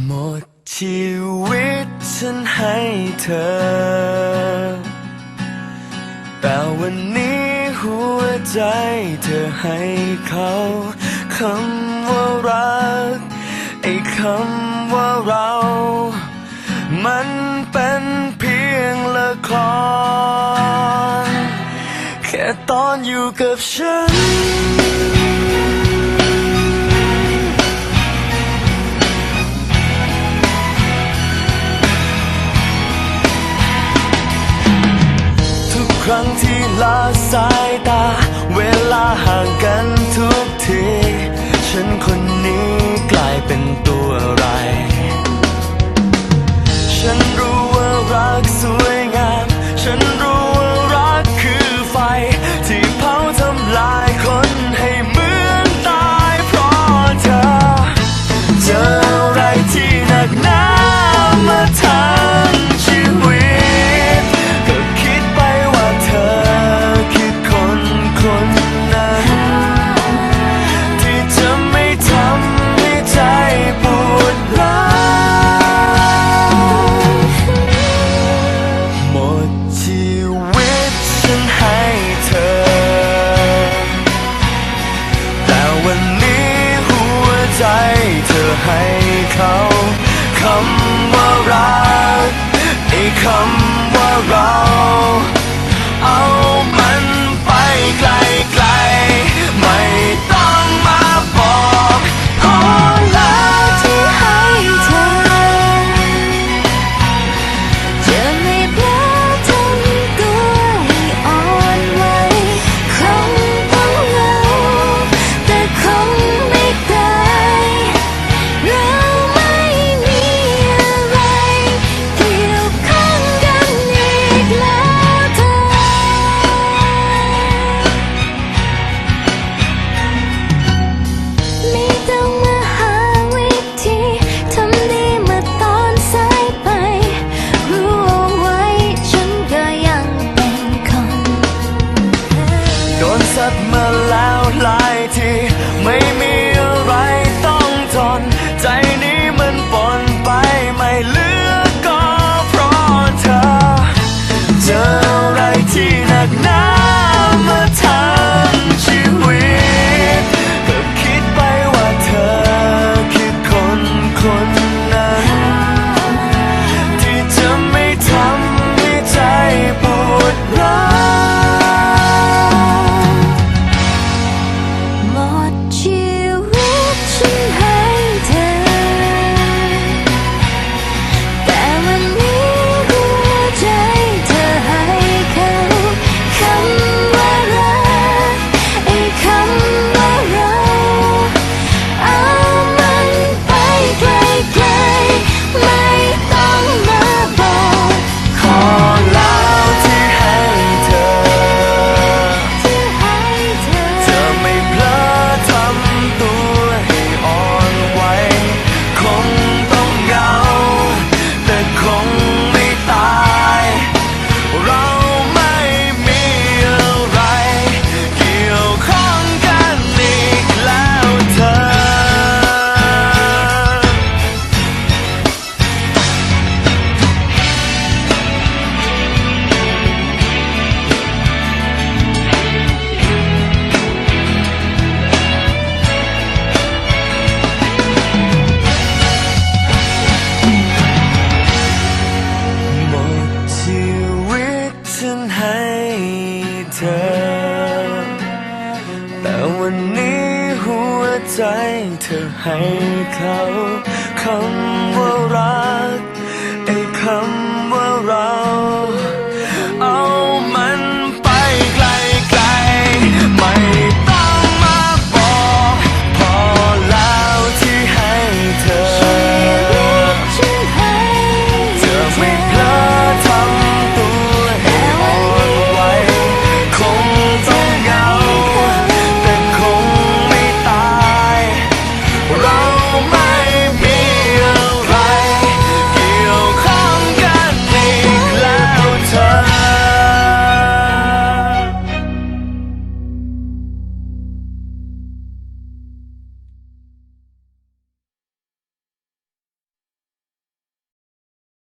หมดชีวิตฉันให้เธอ แต่วันนี้หัวใจเธอให้เขาคำว่ารัก ไอ้คำว่าเรา มันเป็นเพียงละคร แค่ตอนอยู่กับฉัน ละสายตา เวลาห่างกันทุกที ฉันคนนี้กลายเป็นตัวอะไร ฉันรู้ คำว่าเราเอา ดมาแล้วหลายทีไม่มี นให้เธอ แต่วันนี้หัวใจเธอให้เขาคำ